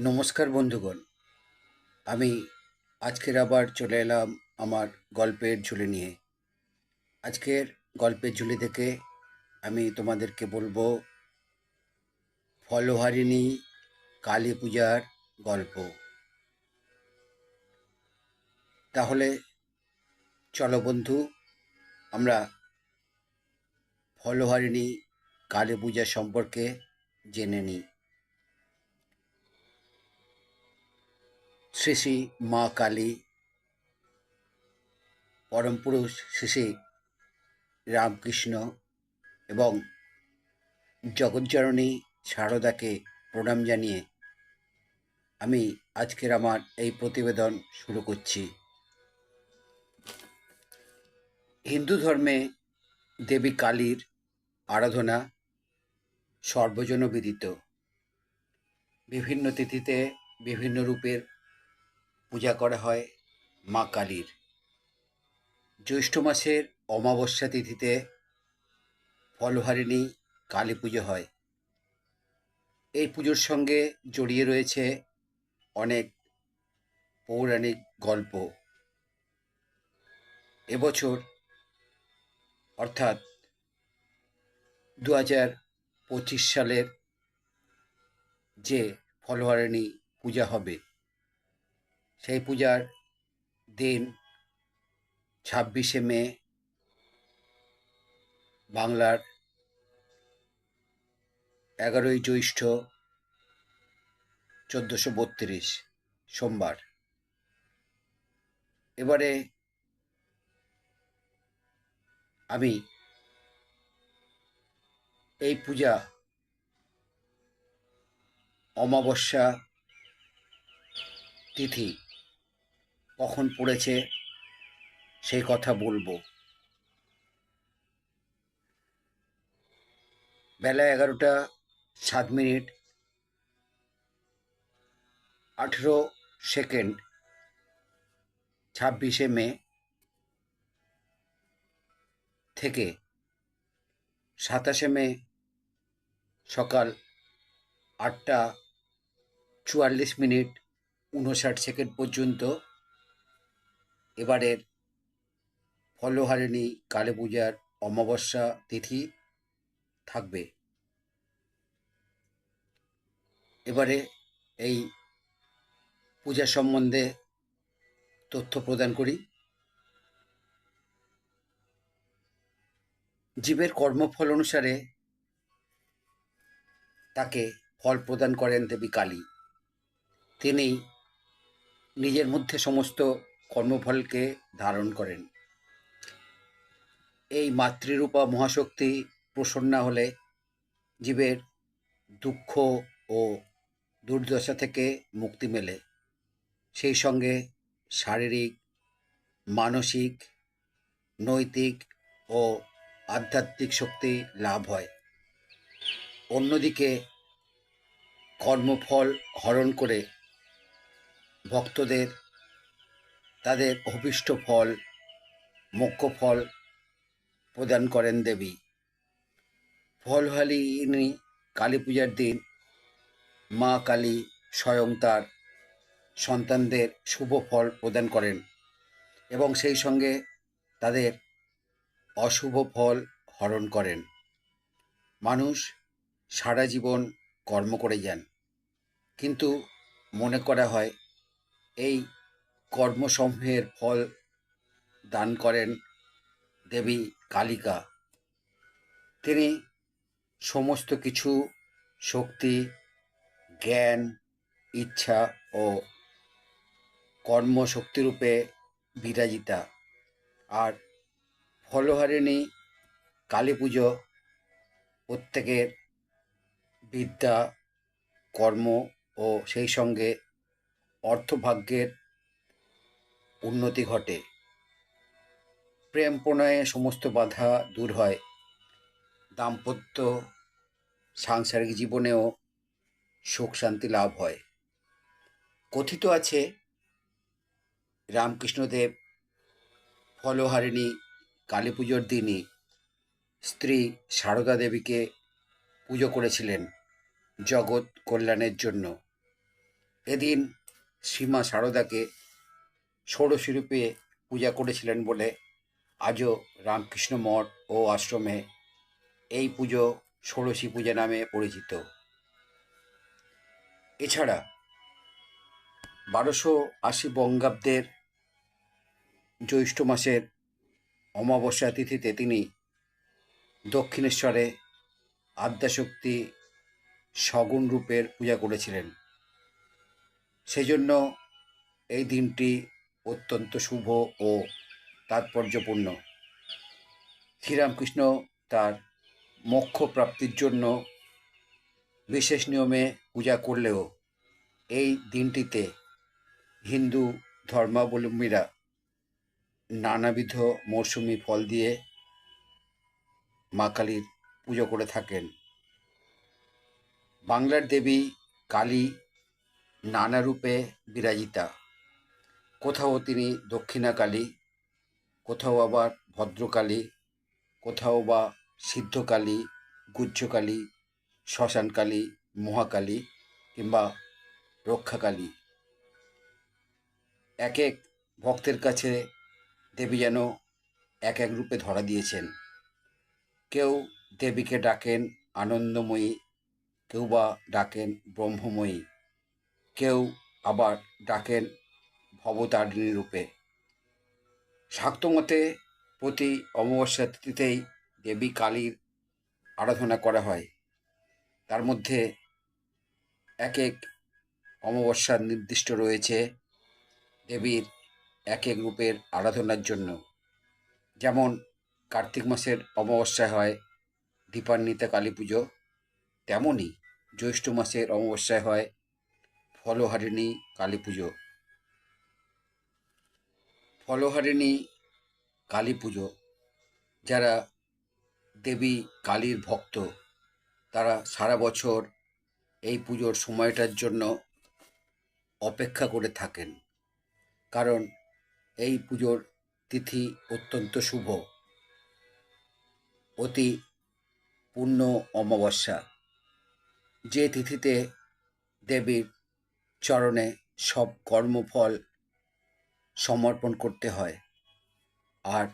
নমস্কার বন্ধুগণ। আমি আজকের আবার চলে এলাম আমার গল্পের ঝুলি নিয়ে। আজকের গল্পের ঝুলি থেকে আমি তোমাদেরকে বলব ফলহারিণী কালী পূজার গল্প। তাহলে চলো বন্ধু, আমরা ফলহারিণী কালী পূজা সম্পর্কে জেনে নিই। শ্রী শ্রী মা কালী, পরম পুরুষ শ্রী শ্রী রামকৃষ্ণ এবং জগজ্জননী শারদাকে প্রণাম জানিয়ে আমি আজকের আমার এই প্রতিবেদন শুরু করছি। হিন্দু ধর্মে দেবী কালীর আরাধনা সর্বজনবিদিত। বিভিন্ন তিথিতে বিভিন্ন রূপের পূজা করা হয় মা কালীর। জ্যৈষ্ঠ মাসের অমাবস্যা তিথিতে ফলহারিণী কালী পুজো হয়। এই পুজোর সঙ্গে জড়িয়ে রয়েছে অনেক পৌরাণিক গল্প। এবছর অর্থাৎ দু হাজার পঁচিশ সালের যে ফলহারিণী পূজা হবে সেই পূজার দিন ছাব্বিশে মে বাংলার এগারোই জ্যৈষ্ঠ চোদ্দোশো বত্রিশ সোমবার। এবারে আমি এই পূজা অমাবস্যা তিথি কখন পড়েছে সেই কথা বলব। বেলা এগারোটা সাত মিনিট। আঠেরো সেকেন্ড, ছাব্বিশে মে থেকে, সাতাশে মে সকাল আটটা চুয়াল্লিশ মিনিট, উনষাট সেকেন্ড পর্যন্ত। এবারের ফলহারিণী কালী পূজার অমাবস্যা তিথি থাকবে। এবারে এই পূজা সম্বন্ধে তথ্য প্রদান করি। জীবের কর্মফল অনুসারে তাকে ফল প্রদান করেন দেবী কালী। তিনি নিজের মধ্যে সমস্ত কর্মফলকে ধারণ করেন। এই মাতৃরূপা মহাশক্তি প্রসন্না হলে জীবের দুঃখ ও দুর্দশা থেকে মুক্তি মেলে। সেই সঙ্গে শারীরিক, মানসিক, নৈতিক ও আধ্যাত্মিক শক্তি লাভ হয়। অন্যদিকে কর্মফল হরণ করে ভক্তদের তাদের অভিষ্ট ফল, মুখ্য ফল প্রদান করেন দেবী। ফলহালিনী কালী পূজার দিন মা কালী স্বয়ং তার সন্তানদের শুভ ফল প্রদান করেন এবং সেই সঙ্গে তাদের অশুভ ফল হরণ করেন। মানুষ সারা জীবন কর্ম করে যান। কিন্তু মনে করা হয়, এই কর্মসমূহের ফল দান করেন দেবী কালিকা। তিনি সমস্ত কিছু, শক্তি, জ্ঞান, ইচ্ছা ও কর্মশক্তিরূপে বিরাজিতা। আর ফলহারিণী কালী পুজো প্রত্যেকের বিদ্যা, কর্ম ও সেই সঙ্গে অর্থভাগ্যের উন্নতি ঘটে। প্রেম প্রণয়ে সমস্ত বাধা দূর হয়। দাম্পত্য, সাংসারিক জীবনেও সুখ শান্তি লাভ হয়। কথিত আছে, রামকৃষ্ণদেব ফলহারিণী কালী পুজোর দিনই স্ত্রী সারদা দেবীকে পুজো করেছিলেন জগৎ কল্যাণের জন্য। এদিন সীমা সারদাকে ষোড়শী রূপে পূজা করেছিলেন বলে আজও রামকৃষ্ণ মঠ ও আশ্রমে এই পুজো ষোড়শী পূজা নামে পরিচিত। এছাড়া বারোশো আশি বঙ্গাব্দের জ্যৈষ্ঠ মাসের অমাবস্যা তিথিতে তিনি দক্ষিণেশ্বরে আদ্যাশক্তি সগুণ রূপের পূজা করেছিলেন। সেজন্য এই দিনটি অত্যন্ত শুভ ও তাৎপর্যপূর্ণ। শ্রীরামকৃষ্ণ তার মোক্ষ প্রাপ্তির জন্য বিশেষ নিয়মে পূজা করলেও এই দিনটিতে হিন্দু ধর্মাবলম্বীরা নানাবিধ মরশুমি ফল দিয়ে মা কালীর পুজো করে থাকেন। বাংলার দেবী কালী নানা রূপে বিরাজিতা। কোথাও তিনি দক্ষিণাকালী, কোথাও আবার ভদ্রকালী, কোথাও বা সিদ্ধকালী গুজ্জকালী শ্মশানকালী, মহাকালী কিংবা রক্ষাকালী। এক এক ভক্তের কাছে দেবী যেন এক এক রূপে ধরা দিয়েছেন। কেউ দেবীকে ডাকেন আনন্দময়ী, কেউ বা ডাকেন ব্রহ্মময়ী, কেউ আবার ডাকেন ভবতারিণী রূপে। শাক্তমতে প্রতি অমাবস্যা তিথিতেই দেবী কালীর আরাধনা করা হয়। তার মধ্যে এক এক অমাবস্যার নির্দিষ্ট রয়েছে দেবীর এক এক রূপের আরাধনার জন্য। যেমন কার্তিক মাসের অমাবস্যায় হয় দীপান্বিতা কালী পুজো তেমনই জ্যৈষ্ঠ মাসের অমাবস্যায় হয় ফলহারিণী কালী পুজো। ফলহারিণী, কালী পুজো। যারা দেবী, কালীর ভক্ত, তারা সারা বছর এই পুজোর সময়টার জন্য অপেক্ষা করে থাকেন। কারণ এই পুজোর তিথি অত্যন্ত শুভ। অতি পূর্ণ অমাবস্যা। যে তিথিতে দেবীর চরণে সব কর্মফল সমর্পণ করতে হয়। আর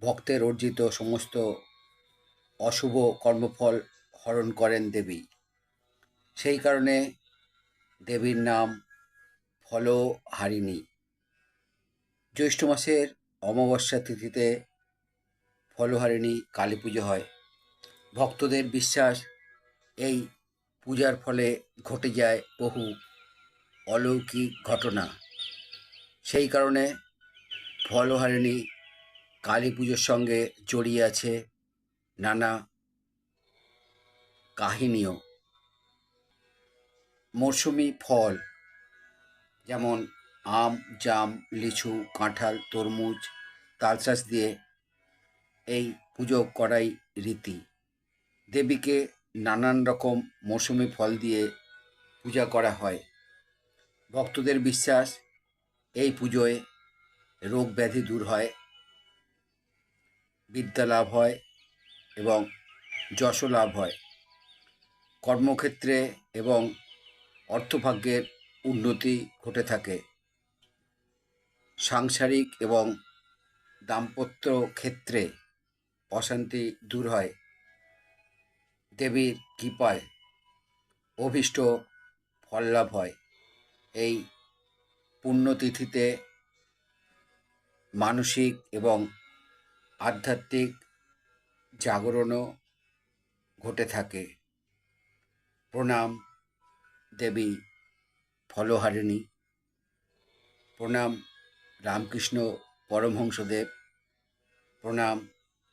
ভক্তের অর্জিত সমস্ত অশুভ কর্মফল হরণ করেন দেবী। সেই কারণে দেবীর নাম ফলহারিণী। জ্যৈষ্ঠ মাসের অমাবস্যা তিথিতে ফলহারিণী কালী পুজো হয়। ভক্তদের বিশ্বাস এই পূজার ফলে ঘটে যায় বহু অলৌকিক ঘটনা। সেই কারণে ফলহারিণী কালী পুজোর সঙ্গে জড়িয়ে আছে নানা কাহিনীও। মরশুমি ফল, যেমন আম, জাম, লিচু, কাঁঠাল, তরমুজ তালশাঁস দিয়ে এই পুজো করাই রীতি। দেবীকে নানান রকম মৌসুমি ফল দিয়ে পূজা করা হয়। ভক্তদের বিশ্বাস এই পুজোয় রোগ ব্যাধি দূর হয়, বিদ্যা লাভ হয় এবং যশ লাভ হয়। কর্মক্ষেত্রে এবং অর্থভাগ্যের উন্নতি ঘটে থাকে। সাংসারিক এবং দাম্পত্য ক্ষেত্রে অশান্তি দূর হয়। দেবীর কৃপায় অভীষ্ট ফল লাভ হয়। এই পুণ্যতিথিতে মানসিক এবং আধ্যাত্মিক জাগরণও ঘটে থাকে। প্রণাম, দেবী ফলহারিণী। প্রণাম, রামকৃষ্ণ পরমহংসদেব। প্রণাম,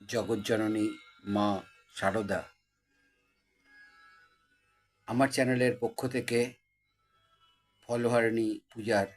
জগজ্জননী মা সারদা। আমার চ্যানেলের পক্ষ থেকে ফলহারিণী পূজার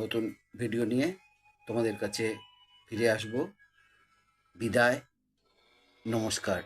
নতুন ভিডিও নিয়ে তোমাদের কাছে ফিরে আসব। বিদায় নমস্কার।